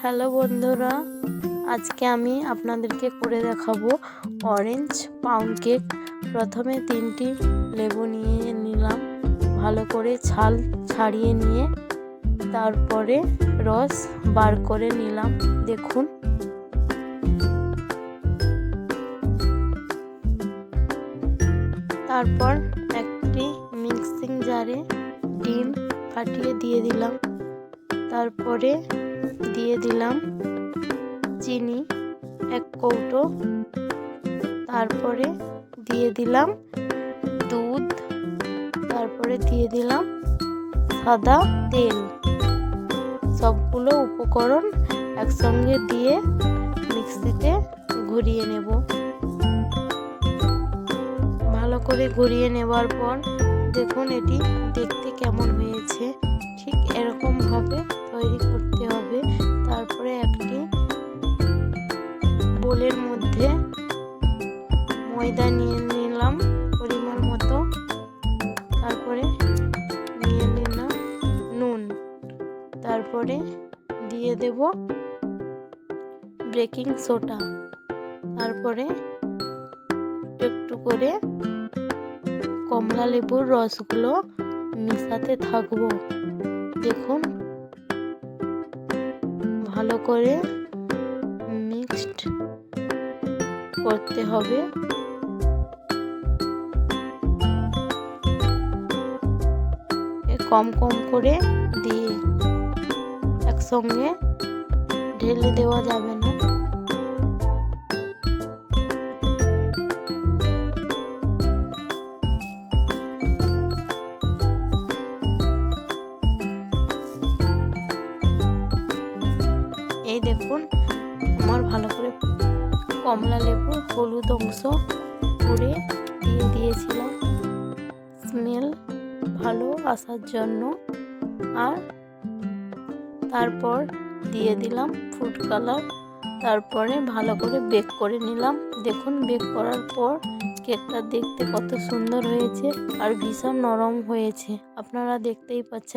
Hello বন্ধুরা, আজকে আমি আপনাদেরকে করে দেখাবো অরেঞ্জ পাউন্ড কেক প্রথমে তিনটি লেবু নিয়ে নিলাম, ভালো করে ছাল ছাড়িয়ে নিয়ে, তারপরে রস বার করে নিলাম, দেখুন। তারপর একটি মিক্সিং জারে ডিম ফাটিয়ে দিয়ে দিলাম, তারপরে দিয়ে দিলাম চিনি, এক কৌটো। তারপরে দিয়ে দিলাম দুধ। তারপরে দিয়ে দিলাম সাদা তেল। সবগুলো উপকরণ একসঙ্গে দিয়ে মিক্সিতে ঘুরিয়ে নেব। ভালো করে ঘুরিয়ে নেবার পর দেখুন এটি দেখতে কেমন হয়েছে। ঠিক এরকমভাবে তৈরি করতে হবে। তারপরে একটি বোলের মধ্যে ময়দা নিয়ে নিলাম পরিমাণ মতো। তারপরে নিয়ে নিলাম নুন। তারপরে দিয়ে দেব বেকিং সোডা। তারপরে একটু করে কমলা লেবুর রসগুলো মেশাতে থাকব। দেখুন ভালো করে মিক্সড করতে হবে। কম কম করে দিয়ে একসঙ্গে ঢেলে দেওয়া যাবে না। এই দেখুন, আমার ভালো করে কমলা লেবু, হলুদ অংশ করে দিয়ে দিয়েছিলাম। স্মেল ভালো আসার জন্য। আর তারপর দিয়ে দিলাম ফুড কালার তারপরে ভালো করে বেক করে নিলাম। দেখুন বেক করার পর কেকটা দেখতে কত সুন্দর হয়েছে আর ভীষণ নরম হয়েছে। আপনারা দেখতেই পাচ্ছেন